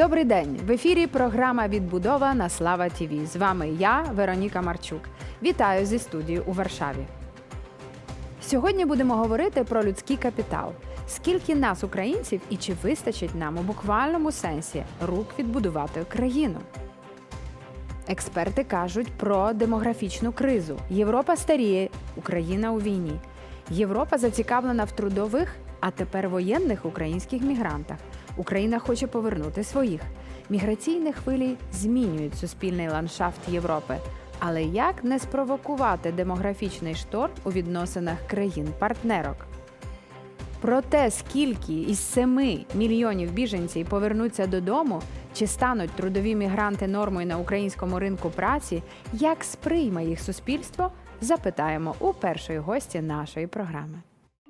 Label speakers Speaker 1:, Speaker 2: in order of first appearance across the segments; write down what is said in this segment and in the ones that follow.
Speaker 1: Добрий день! В ефірі програма Відбудова на Слава ТІВІ. З вами я, Вероніка Марчук. Вітаю зі студії у Варшаві. Сьогодні будемо говорити про людський капітал. Скільки нас, українців, і чи вистачить нам у буквальному сенсі рук відбудувати країну? Експерти кажуть про демографічну кризу. Європа старіє, Україна у війні. Європа зацікавлена в трудових, а тепер воєнних українських мігрантах. Україна хоче повернути своїх. Міграційні хвилі змінюють суспільний ландшафт Європи. Але як не спровокувати демографічний шторм у відносинах країн-партнерок? Про те, скільки із 7 мільйонів біженців повернуться додому, чи стануть трудові мігранти нормою на українському ринку праці, як сприйме їх суспільство, запитаємо у першої гості нашої програми.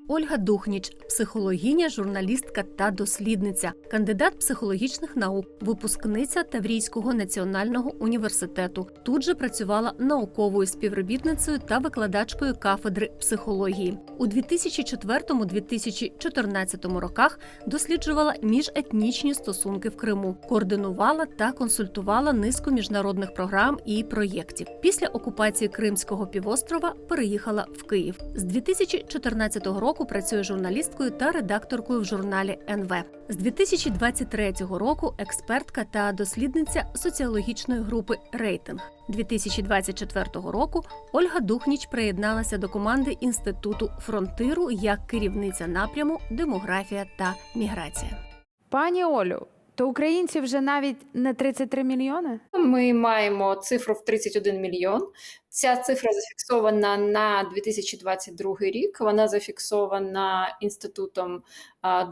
Speaker 2: Ольга Духніч, психологиня, журналістка та дослідниця, кандидат психологічних наук, випускниця Таврійського національного університету. Тут же працювала науковою співробітницею та викладачкою кафедри психології. У 2004-2014 роках досліджувала міжетнічні стосунки в Криму, координувала та консультувала низку міжнародних програм і проєктів. Після окупації Кримського півострова переїхала в Київ. З 2014 року працює журналісткою та редакторкою в журналі НВ. З 2023 року експертка та дослідниця соціологічної групи Рейтинг. 2024 року Ольга Духніч приєдналася до команди інституту фронтиру як керівниця напряму демографія та міграція.
Speaker 1: Пані Олю, то українців вже навіть не 33 мільйони?
Speaker 3: Ми маємо цифру в 31 мільйон. Ця цифра зафіксована на 2022 рік. Вона зафіксована інститутом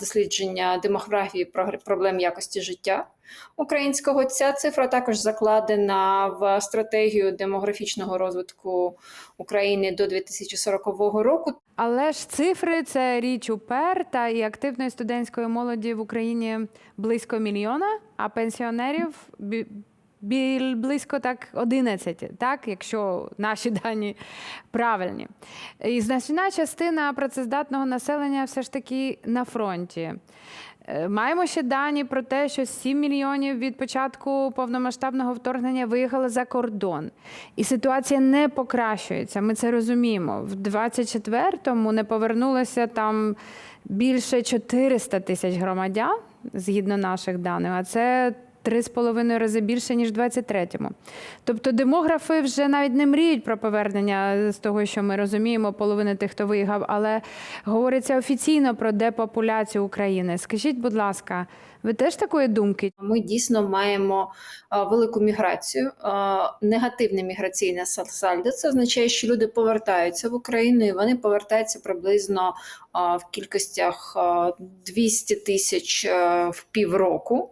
Speaker 3: дослідження демографії проблем якості життя українського. Ця цифра також закладена в стратегію демографічного розвитку України до 2040 року.
Speaker 1: Але ж цифри це річ уперта, і активної студентської молоді в Україні близько мільйона, а пенсіонерів біль близько так 11, так, якщо наші дані правильні. І значна частина працездатного населення все ж таки на фронті. Е, Маємо ще дані про те, що 7 мільйонів від початку повномасштабного вторгнення виїхали за кордон. І ситуація не покращується. Ми це розуміємо. В 24-му не повернулося там більше 400 тисяч громадян, згідно наших даних, а це три з половиною рази більше, ніж в 23-му. Тобто демографи вже навіть не мріють про повернення з того, що ми розуміємо, половини тих, хто виїхав, але говориться офіційно про депопуляцію України. Скажіть, будь ласка, ви теж такої думки?
Speaker 3: Ми дійсно маємо велику міграцію, негативне міграційне сал- сальдо. Це означає, що люди повертаються в Україну, і вони повертаються приблизно в кількостях 200 тисяч а, в півроку.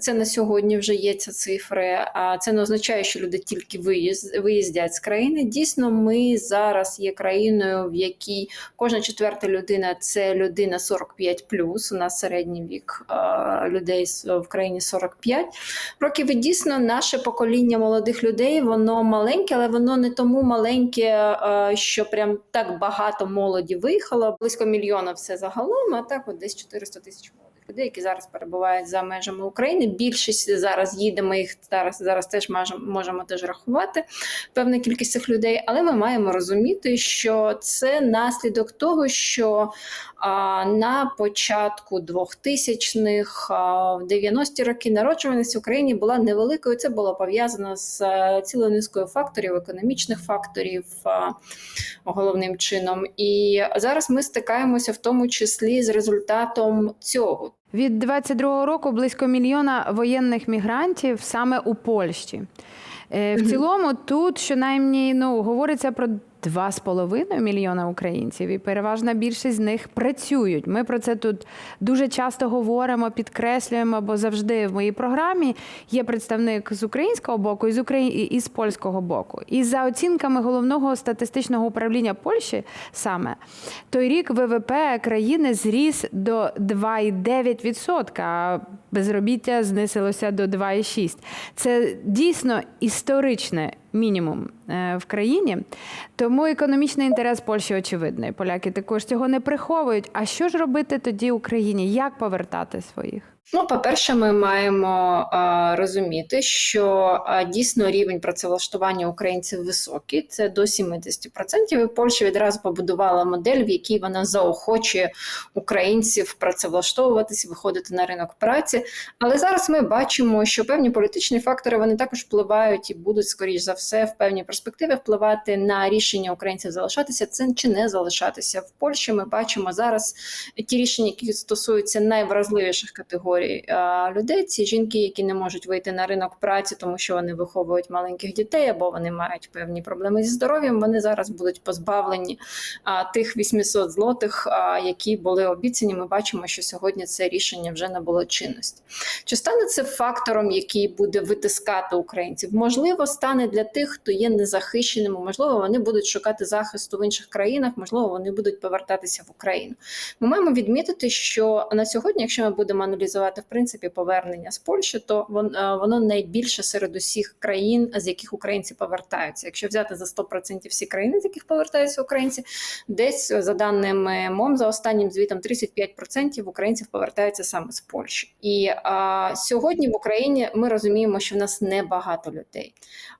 Speaker 3: Це на сьогодні вже є цифри. А це не означає, що люди тільки виїз- виїздять з країни. Дійсно, ми зараз є країною, в якій кожна четверта людина це людина 45 У нас середній вік людей в країні 45 років. І дійсно, наше покоління молодих людей воно маленьке, але воно не тому маленьке, що прям так багато молоді виїхало. Близько мільйона все загалом, а так от десь 400 тисяч людей, які зараз перебувають за межами України. Більшість зараз їде. Ми їх зараз зараз теж можемо, теж рахувати певна кількість цих людей, але ми маємо розуміти, що це наслідок того, що а, на початку 2000-х, а, в 90-ті роки народжуваність в Україні була невеликою. Це було пов'язано з е, цілою низкою факторів, економічних факторів а, головним чином. І зараз ми стикаємося в тому числі з результатом цього.
Speaker 1: Від 22-го року близько мільйона воєнних мігрантів саме у Польщі. Е, В цілому тут щонаймні ну, говориться про 2,5 мільйона українців, і переважна більшість з них працюють. Ми про це тут дуже часто говоримо, підкреслюємо, бо завжди в моїй програмі є представник з українського боку і з Украї... і з польського боку. І за оцінками головного статистичного управління Польщі саме той рік ВВП країни зріс до 2,9%, а безробіття знизилося до 2,6%. Це дійсно історичне мінімум е, в країні. Тому економічний інтерес Польщі очевидний. Поляки також цього не приховують. А що ж робити тоді Україні? Як повертати своїх?
Speaker 3: Ну, по-перше, ми маємо а, розуміти, що а, дійсно рівень працевлаштування українців високий, це до 70%. І Польща відразу побудувала модель, в якій вона заохочує українців працевлаштовуватись, виходити на ринок праці. Але зараз ми бачимо, що певні політичні фактори вони також впливають і будуть, скоріш за все, в певні перспективи впливати на рішення українців залишатися це чи не залишатися в Польщі. Ми бачимо зараз ті рішення, які стосуються найвразливіших категорій а, людей. Ці жінки, які не можуть вийти на ринок праці, тому що вони виховують маленьких дітей або вони мають певні проблеми зі здоров'ям. Вони зараз будуть позбавлені тих 800 злотих, які були обіцяні. Ми бачимо, що сьогодні це рішення вже набуло чинності. Чи стане це фактором, який буде витискати українців? Можливо, стане для тих, хто є незахищеними. Можливо, вони будуть шукати захисту в інших країнах. Можливо, вони будуть повертатися в Україну. Ми маємо відмітити, що на сьогодні, якщо ми будемо аналізувати в принципі повернення з Польщі, то е, воно найбільше серед усіх країн, з яких українці повертаються. Якщо взяти за 100% всі країни, з яких повертаються українці, десь за даними МОМ, за останнім звітом 35% українців повертаються саме з Польщі. І а, сьогодні в Україні ми розуміємо, що в нас небагато людей.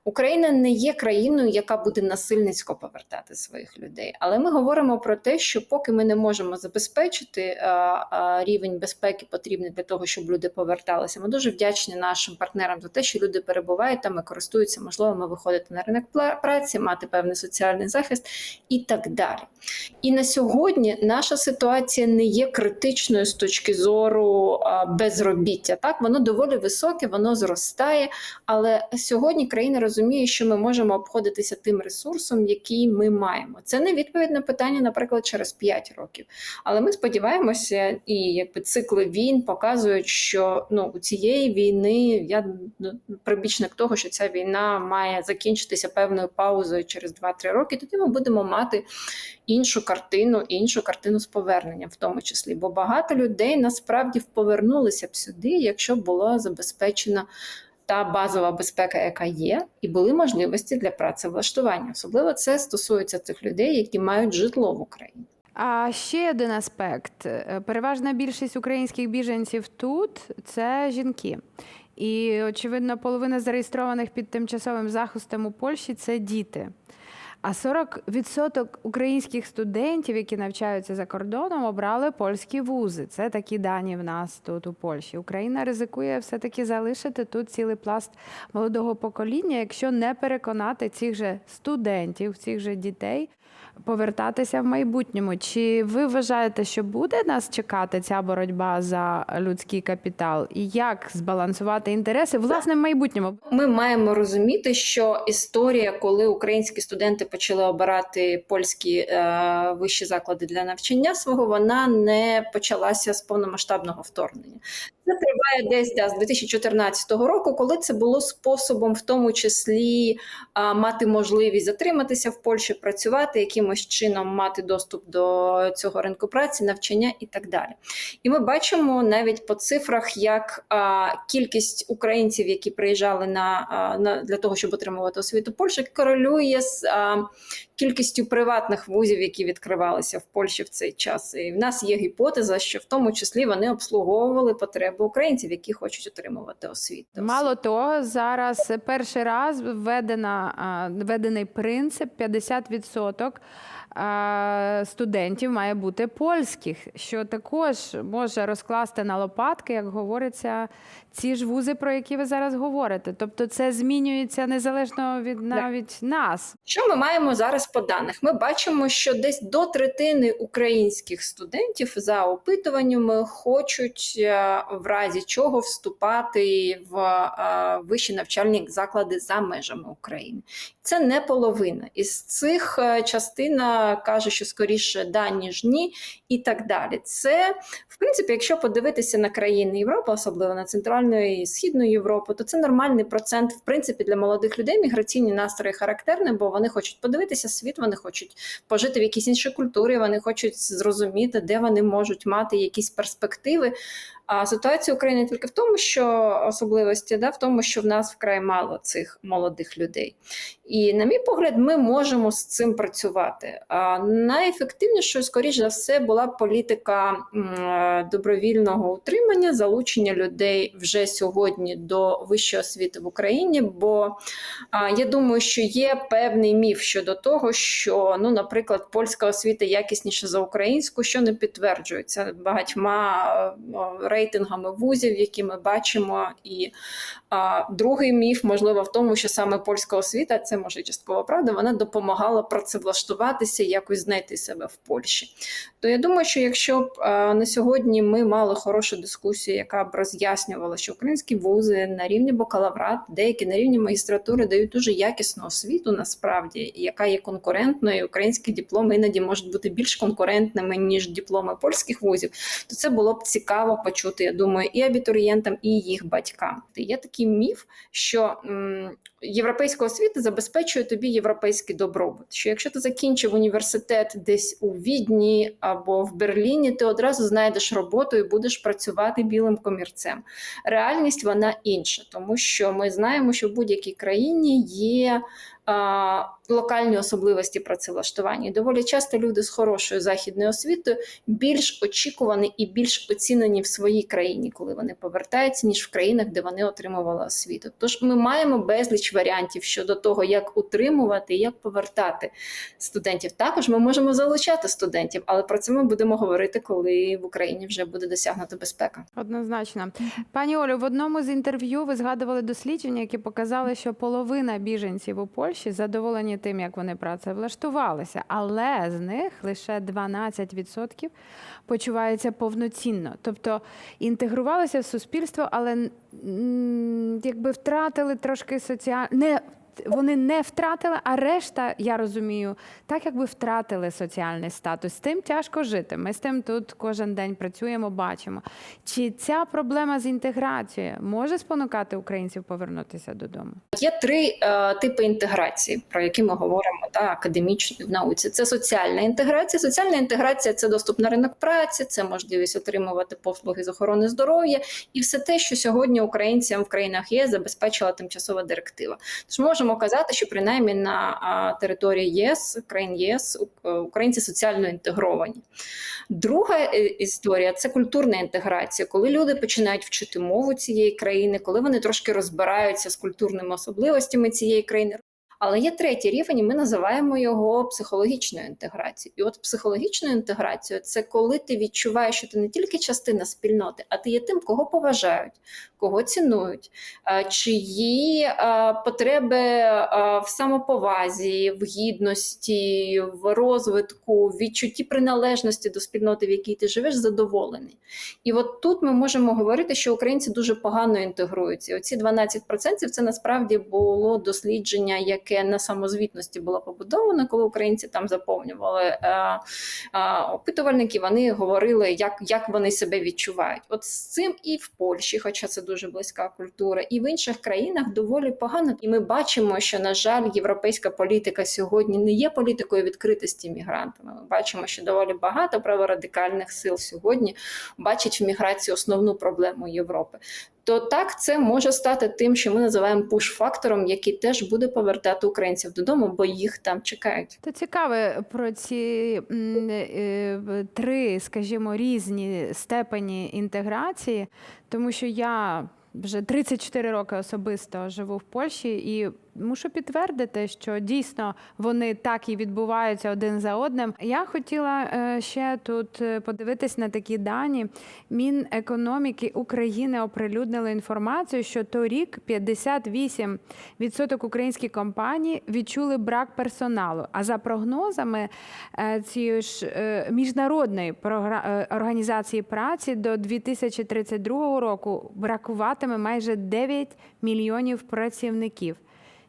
Speaker 3: Україна не є країною, яка буде насильницько повертати своїх людей. Але ми говоримо про те, що поки ми не можемо забезпечити а, а, рівень безпеки, потрібний для того, щоб люди поверталися. Ми дуже вдячні нашим партнерам за те, що люди перебувають там і користуються можливими виходити на ринок праці, мати певний соціальний захист і так далі. І на сьогодні наша ситуація не є критичною з точки зору безробіття. Так, воно доволі високе, воно зростає. Але сьогодні країна розуміє, що ми можемо обходитися тим ресурсом, який ми маємо. Це не відповідь на питання, наприклад, через 5 років. Але ми сподіваємося, і якби цикли війн показують, що ну у цієї війни я ну, прибічник того, що ця війна має закінчитися певною паузою через 2-3 роки. Тоді ми будемо мати іншу картину, іншу картину з поверненням, в тому числі. Бо багато людей насправді повернулися б сюди, якщо було забезпечено. Та базова безпека, яка є, і були можливості для працевлаштування. Особливо це стосується тих людей, які мають житло в Україні.
Speaker 1: А ще один аспект: Е, переважна більшість українських біженців тут це жінки. І, очевидно, половина зареєстрованих під тимчасовим захистом у Польщі це діти. А 40% українських студентів, які навчаються за кордоном, обрали польські вузи. Це такі дані в нас тут у Польщі. Україна ризикує все-таки залишити тут цілий пласт молодого покоління, якщо не переконати цих же студентів, цих же дітей повертатися в майбутньому. Чи ви вважаєте, що буде нас чекати ця боротьба за людський капітал? І як збалансувати інтереси власне в майбутньому?
Speaker 3: Ми маємо розуміти, що історія, коли українські студенти почали обирати польські е, вищі заклади для навчання свого, вона не почалася з повномасштабного вторгнення. Це триває десь да, з 2014 року, коли це було способом, в тому числі а, мати можливість затриматися в Польщі, працювати, якимось чином мати доступ до цього ринку праці, навчання і так далі. І ми бачимо навіть по цифрах, як а, кількість українців, які приїжджали на, а, на для того, щоб отримувати освіту Польщі, корелює з а, кількістю приватних вузів, які відкривалися в Польщі в цей час. І в нас є гіпотеза, що в тому числі вони обслуговували потреби українців, які хочуть отримувати освіту.
Speaker 1: Мало того, зараз перший раз введена, введений принцип 50% а, студентів має бути польських, що також може розкласти на лопатки, як говориться, ці ж вузи, про які ви зараз говорите. Тобто це змінюється незалежно від навіть нас.
Speaker 3: Що ми маємо зараз по даних? Ми бачимо, що десь до третини українських студентів за опитуваннями хочуть е, в разі чого вступати в е, вищі навчальні заклади за межами України. Це не половина. Із цих е, частина каже, що скоріше да, ніж ні, і так далі. Це, в принципі, якщо подивитися на країни Європи, особливо на Центральну і Східну Європу, то це нормальний процент, в принципі, для молодих людей міграційні настрої характерні, бо вони хочуть подивитися світ, вони хочуть пожити в якійсь іншій культурі, вони хочуть зрозуміти, де вони можуть мати якісь перспективи. А ситуація України тільки в тому, що особливості, да, в тому, що в нас вкрай мало цих молодих людей. І, на мій погляд, ми можемо з цим працювати. А найефективнішою, скоріш за все, була політика добровільного утримання, залучення людей вже сьогодні до вищої освіти в Україні. Бо я думаю, що є певний міф щодо того, що, ну, наприклад, польська освіта якісніша за українську, що не підтверджується багатьма рейтингами вузів, які ми бачимо. І а, другий міф, можливо, в тому, що саме польська освіта, це може частково правда, вона допомагала працевлаштуватися, якось знайти себе в Польщі. То я думаю, що якщо б е, на сьогодні ми мали хорошу дискусію, яка б роз'яснювала, що українські вузи на рівні бакалаврат, деякі на рівні магістратури дають дуже якісну освіту, насправді, яка є конкурентною. Українські дипломи іноді можуть бути більш конкурентними ніж дипломи польських вузів. То це було б цікаво почути. Я думаю, і абітурієнтам, і їх батькам. Є такий міф, що європейська освіта забезпечує тобі європейський добробут. Що якщо ти закінчив університет десь у Відні або в Берліні, ти одразу знайдеш роботу і будеш працювати білим комірцем. Реальність вона інша, тому що ми знаємо, що в будь-якій країні є локальні особливості працевлаштування. Доволі часто люди з хорошою західною освітою більш очікувані і більш оцінені в своїй країні, коли вони повертаються, ніж в країнах, де вони отримували освіту. Тож ми маємо безліч варіантів щодо того, як утримувати і як повертати студентів. Також ми можемо залучати студентів, але про це ми будемо говорити, коли в Україні вже буде досягнута безпека.
Speaker 1: Однозначно. Пані Олю, в одному з інтерв'ю ви згадували дослідження, які показали, що половина біженців у Польщі задоволені тим, як вони працевлаштувалися, але з них лише 12% почуваються повноцінно. Тобто інтегрувалися в суспільство, але якби втратили трошки соціальне. Вони не втратили, а решта, я розумію, так якби втратили соціальний статус. З тим тяжко жити. Ми з тим тут кожен день працюємо, бачимо. Чи ця проблема з інтеграцією може спонукати українців повернутися додому?
Speaker 3: Є три е, типи інтеграції, про які ми говоримо та академічно в науці. Це соціальна інтеграція. Соціальна інтеграція це доступ на ринок праці, це можливість отримувати послуги з охорони здоров'я і все те, що сьогодні українцям в країнах ЄС забезпечила тимчасова директива. Тож можемо казати, що принаймні на території ЄС, країн ЄС, е, українці соціально інтегровані. Друга е, історія це культурна інтеграція, коли люди починають вчити мову цієї країни, коли вони трошки розбираються з культурними особливостями цієї країни. Але є третій рівень, і ми називаємо його психологічною інтеграцією. І от психологічною інтеграцією це коли ти відчуваєш, що ти не тільки частина спільноти, а ти є тим, кого поважають, кого цінують, е, чиї е, потреби е, в самоповазі, в гідності, в розвитку, в відчутті приналежності до спільноти, в якій ти живеш, задоволений. І от тут ми можемо говорити, що українці дуже погано інтегруються. Оці 12% це насправді було дослідження, яке на самозвітності було побудовано, коли українці там заповнювали опитувальники. Вони говорили, як, як вони себе відчувають. От з цим і в Польщі, хоча це дуже близька культура, і в інших країнах доволі погано. І ми бачимо, що на жаль, європейська політика сьогодні не є політикою відкритості мігрантами. Ми бачимо, що доволі багато праворадикальних сил сьогодні бачить в міграції основну проблему Європи. То так це може стати тим, що ми називаємо пуш-фактором, який теж буде повертати українців додому, бо їх там чекають.
Speaker 1: То цікаве про ці е, три, скажімо, різні степені інтеграції, тому що я вже 34 роки особисто живу в Польщі і мушу підтвердити, що дійсно вони так і відбуваються один за одним. Я хотіла е, ще тут е, подивитись на такі дані. Мінекономіки України оприлюднили інформацію, що торік 58% українських компаній відчули брак персоналу. А за прогнозами е, цієї ж міжнародної організації праці до 2032 року бракуватиме майже 9 мільйонів працівників.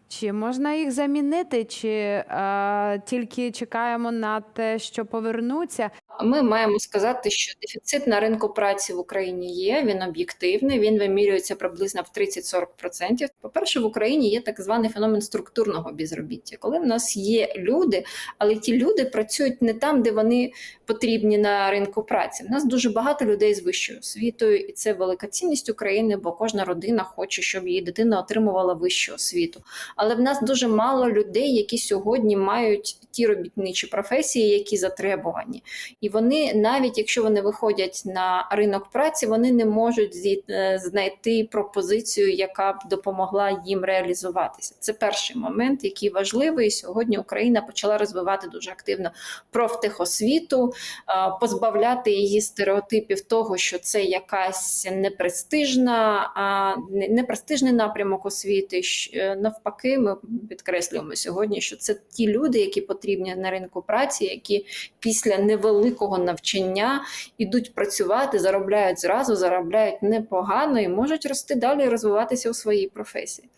Speaker 1: Чи можна їх замінити, чи е, тільки чекаємо на те, що повернуться?
Speaker 3: Ми маємо сказати, що дефіцит на ринку праці в Україні є. Він об'єктивний. Він вимірюється приблизно в 30-40%. По-перше, в Україні є так званий феномен структурного безробіття, коли в нас є люди, але ті люди працюють не там, де вони потрібні на ринку праці. У нас дуже багато людей з вищою освітою, і це велика цінність України, бо кожна родина хоче, щоб її дитина отримувала вищу освіту. Але в нас дуже мало людей, які сьогодні мають ті робітничі професії, які затребувані. І вони, навіть якщо вони виходять на ринок праці, вони не можуть зі- е, знайти пропозицію, яка б допомогла їм реалізуватися. Це перший момент, який важливий. Сьогодні Україна почала розвивати дуже активно профтехосвіту, е, позбавляти її стереотипів того, що це якась непрестижна, непрестижний напрямок освіти. Е, Навпаки, ми підкреслюємо сьогодні, що це ті люди, які потрібні на ринку праці, які після невеликого навчання ідуть працювати, заробляють зразу, заробляють непогано і можуть рости далі і розвиватися у своїй професії.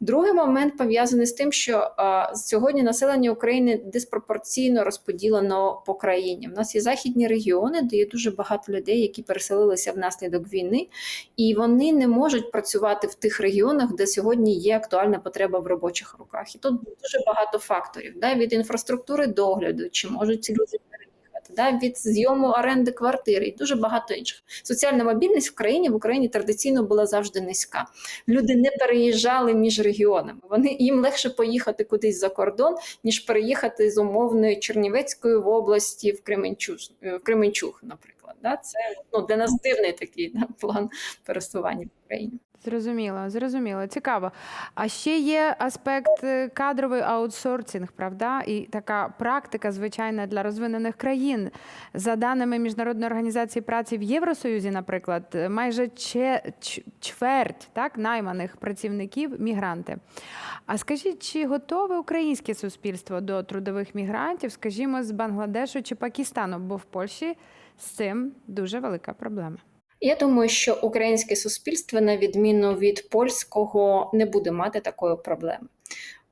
Speaker 3: Другий момент пов'язаний з тим, що а, сьогодні населення України диспропорційно розподілено по країні. У нас є західні регіони, де є дуже багато людей, які переселилися внаслідок війни, і вони не можуть працювати в тих регіонах, де сьогодні є актуальна потреба в робочих руках. І тут дуже багато факторів да, від інфраструктури догляду, чи можуть ці люди да, від зйому оренди квартири і дуже багато інших. Соціальна мобільність в країні в Україні традиційно була завжди низька. Люди не переїжджали між регіонами. Вони їм легше поїхати кудись за кордон, ніж переїхати з умовної Чернівецької в області в Кременчуг, в Кременчуг, наприклад. Да? Це ну, для нас дивний такий да, план пересування в Україні.
Speaker 1: Зрозуміло, зрозуміло, цікаво. А ще є аспект е, кадровий аутсорсинг, правда? І така практика, звичайна для розвинених країн. За даними Міжнародної організації праці в Євросоюзі, наприклад, е, майже чверть так, найманих працівників мігранти. А скажіть, чи готове українське суспільство до трудових мігрантів, скажімо, з Бангладешу чи Пакистану? Бо в Польщі з цим дуже велика проблема.
Speaker 3: Я думаю, що українське суспільство, на відміну від польського, не буде мати такої проблеми.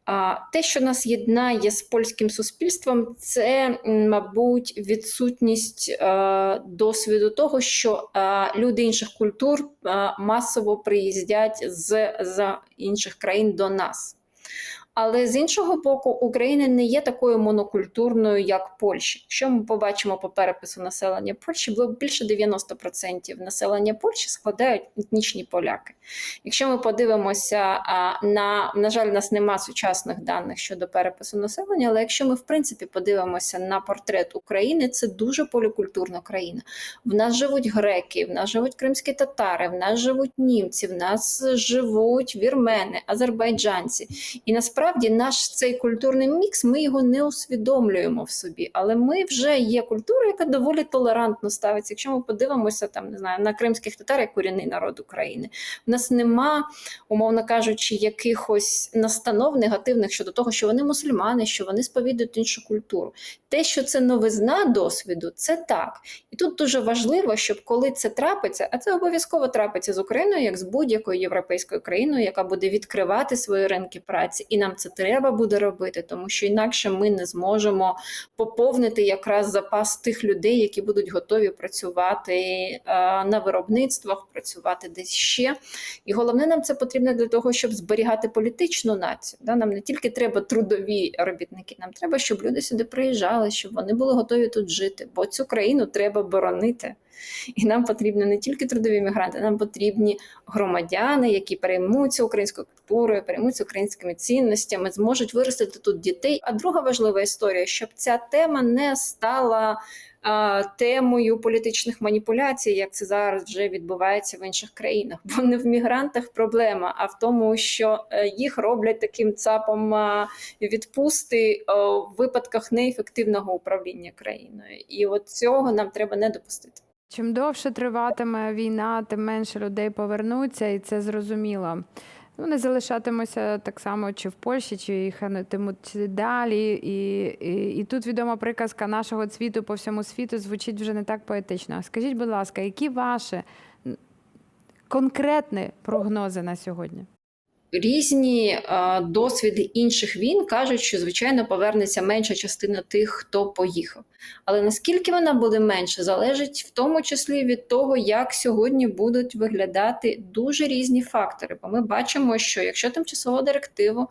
Speaker 3: А те, що нас єднає з польським суспільством, це, мабуть, відсутність е, досвіду того, що е, люди інших культур е, масово приїздять з, з інших країн до нас. Але з іншого боку, Україна не є такою монокультурною, як Польща. Якщо ми побачимо по перепису населення Польщі, було більше 90% населення Польщі складають етнічні поляки. Якщо ми подивимося на, на жаль, у нас нема сучасних даних щодо перепису населення, але якщо ми в принципі подивимося на портрет України, це дуже полікультурна країна. В нас живуть греки, в нас живуть кримські татари, в нас живуть німці, в нас живуть вірмени, азербайджанці. І насправді наш цей культурний мікс, ми його не усвідомлюємо в собі. Але ми вже є культура, яка доволі толерантно ставиться. Якщо ми подивимося там, не знаю, на кримських татар, як корінний народ України, в нас нема, умовно кажучи, якихось настанов негативних щодо того, що вони мусульмани, що вони сповідують іншу культуру. Те, що це новизна досвіду, це так. І тут дуже важливо, щоб коли це трапиться, а це обов'язково трапиться з Україною, як з будь-якою європейською країною, яка буде відкривати свої ринки праці, і нам це треба буде робити, тому що інакше ми не зможемо поповнити якраз запас тих людей, які будуть готові працювати е, на виробництвах, працювати десь ще. І головне, нам це потрібно для того, щоб зберігати політичну націю. Нам не тільки треба трудові робітники, нам треба, щоб люди сюди приїжджали, щоб вони були готові тут жити, бо цю країну треба боронити. І нам потрібні не тільки трудові мігранти, нам потрібні громадяни, які переймуться українською культурою, переймуться українськими цінностями, зможуть виростити тут дітей. А друга важлива історія, щоб ця тема не стала темою політичних маніпуляцій, як це зараз вже відбувається в інших країнах. Бо не в мігрантах проблема, а в тому, що е, їх роблять таким цапом відпусти в випадках неефективного управління країною. І от цього нам треба не допустити.
Speaker 1: Чим довше триватиме війна, тим менше людей повернуться, і це зрозуміло. Не залишатимуться так само, чи в Польщі, чи їхатимуть далі. І, і, і тут відома приказка нашого цвіту по всьому світу звучить вже не так поетично. Скажіть, будь ласка, які ваші конкретні прогнози на сьогодні?
Speaker 3: Різні досвіди інших війн кажуть, що звичайно повернеться менша частина тих, хто поїхав. Але наскільки вона буде менше, залежить в тому числі від того, як сьогодні будуть виглядати дуже різні фактори. Бо ми бачимо, що якщо тимчасову директиву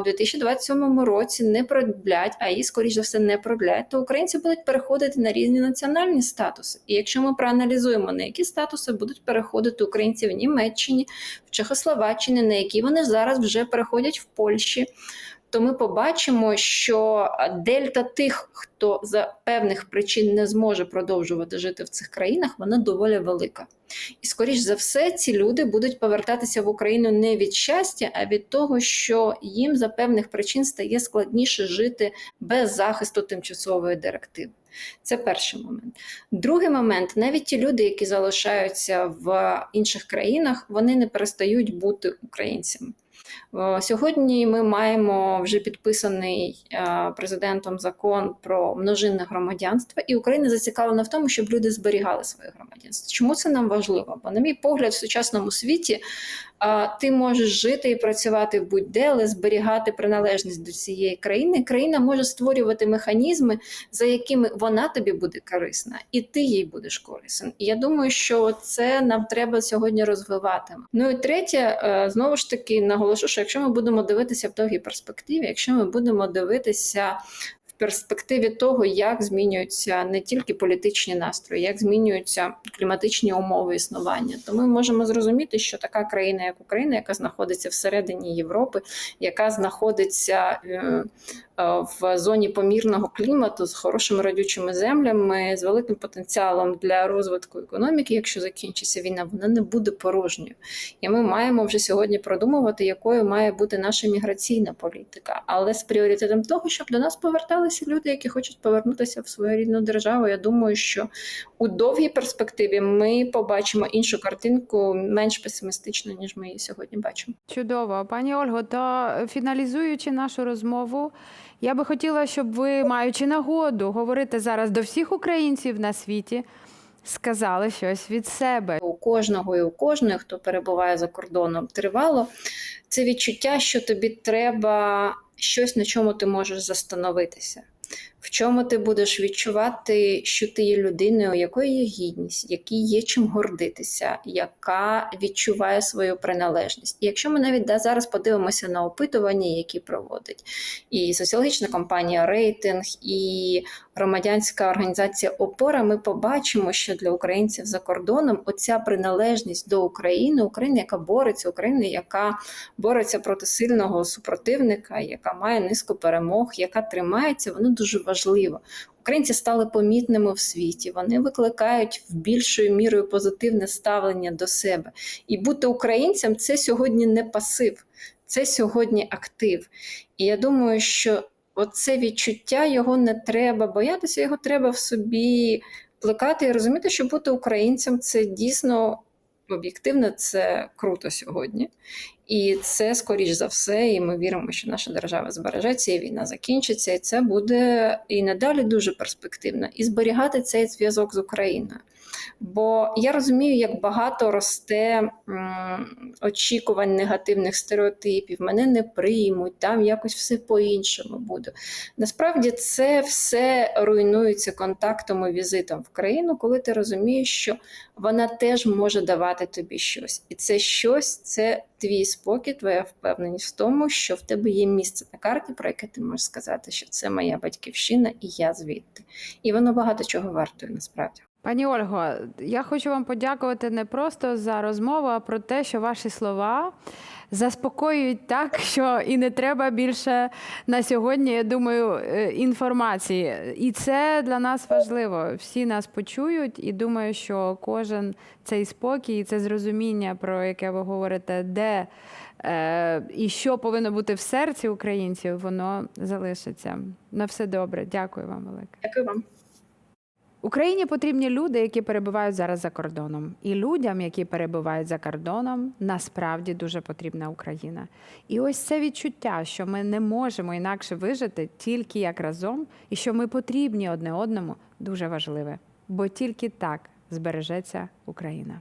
Speaker 3: у 2027 році не продлять, а її, скоріш за все, не продлять, то українці будуть переходити на різні національні статуси. І якщо ми проаналізуємо, на які статуси будуть переходити українці в Німеччині, в Чехословаччині, на які вони зараз вже переходять в Польщі, то ми побачимо, що дельта тих, хто за певних причин не зможе продовжувати жити в цих країнах, вона доволі велика. І, скоріш за все, ці люди будуть повертатися в Україну не від щастя, а від того, що їм за певних причин стає складніше жити без захисту тимчасової директиви. Це перший момент. Другий момент: навіть ті люди, які залишаються в інших країнах, вони не перестають бути українцями. Сьогодні ми маємо вже підписаний е, президентом закон про множинне громадянство, і Україна зацікавлена в тому, щоб люди зберігали своє громадянство. Чому це нам важливо? Бо, на мій погляд, в сучасному світі е, ти можеш жити і працювати будь-де, але зберігати приналежність до цієї країни. Країна може створювати механізми, за якими вона тобі буде корисна, і ти їй будеш корисен. І я думаю, що це нам треба сьогодні розвивати. Ну і третє, е, знову ж таки, наголошу, що якщо ми будемо дивитися в довгій перспективі, якщо ми будемо дивитися. Перспективі того, як змінюються не тільки політичні настрої, як змінюються кліматичні умови існування, то ми можемо зрозуміти, що така країна, як Україна, яка знаходиться всередині Європи, яка знаходиться е, е, в зоні помірного клімату з хорошими родючими землями, з великим потенціалом для розвитку економіки, якщо закінчиться війна, вона не буде порожньою. І ми маємо вже сьогодні продумувати, якою має бути наша міграційна політика, але з пріоритетом того, щоб до нас поверталися люди, які хочуть повернутися в свою рідну державу. Я думаю, що у довгій перспективі ми побачимо іншу картинку менш песимістично, ніж ми її сьогодні бачимо.
Speaker 1: Чудово, пані Ольго. То фіналізуючи нашу розмову, я би хотіла, щоб ви, маючи нагоду говорити зараз до всіх українців на світі, сказали щось від себе.
Speaker 3: у кожного і у кожної, хто перебуває за кордоном, тривало це відчуття, що тобі треба щось, на чому ти можеш застановитися. В чому ти будеш відчувати, що ти є людиною, якої є гідність, якій є чим гордитися, яка відчуває свою приналежність. І якщо ми навіть да, зараз подивимося на опитування, які проводить і соціологічна компанія Рейтинг, і громадянська організація Опора, ми побачимо, що для українців за кордоном оця приналежність до України, України, яка бореться, України, яка бореться проти сильного супротивника, яка має низку перемог, яка тримається, воно дуже важливо. Українці стали помітними в світі. Вони викликають в більшою мірою позитивне ставлення до себе. І бути українцем це сьогодні не пасив, це сьогодні актив. І я думаю, що оце відчуття його не треба боятися, його треба в собі плекати і розуміти, що бути українцем це дійсно об'єктивно, це круто сьогодні. І це скоріш за все, і ми віримо, що наша держава збережеться, і війна закінчиться, і це буде і надалі дуже перспективно. І зберігати цей зв'язок з Україною. Бо я розумію, як багато росте очікувань негативних стереотипів, мене не приймуть, там якось все по-іншому буде. Насправді це все руйнується контактом і візитом в країну, коли ти розумієш, що вона теж може давати тобі щось. І це щось це твій спокій, твоя впевненість в тому, що в тебе є місце на карті, про яке ти можеш сказати, що це моя батьківщина, і я звідти. І воно багато чого вартує насправді.
Speaker 1: Пані Ольго, я хочу вам подякувати не просто за розмову, а про те, що ваші слова заспокоюють так, що і не треба більше на сьогодні, я думаю, е, інформації. І це для нас важливо. Всі нас почують, і думаю, що кожен цей спокій, і це зрозуміння, про яке ви говорите, де е, і що повинно бути в серці українців, воно залишиться. На все добре. Дякую вам велике.
Speaker 3: Дякую вам.
Speaker 1: Україні потрібні люди, які перебувають зараз за кордоном. І людям, які перебувають за кордоном, насправді дуже потрібна Україна. І ось це відчуття, що ми не можемо інакше вижити тільки як разом, і що ми потрібні одне одному, дуже важливе. Бо тільки так збережеться Україна.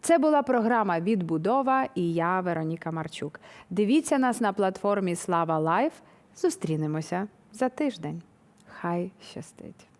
Speaker 1: Це була програма Відбудова і я, Вероніка Марчук. Дивіться нас на платформі Слава Лайф. Зустрінемося за тиждень. Хай щастить!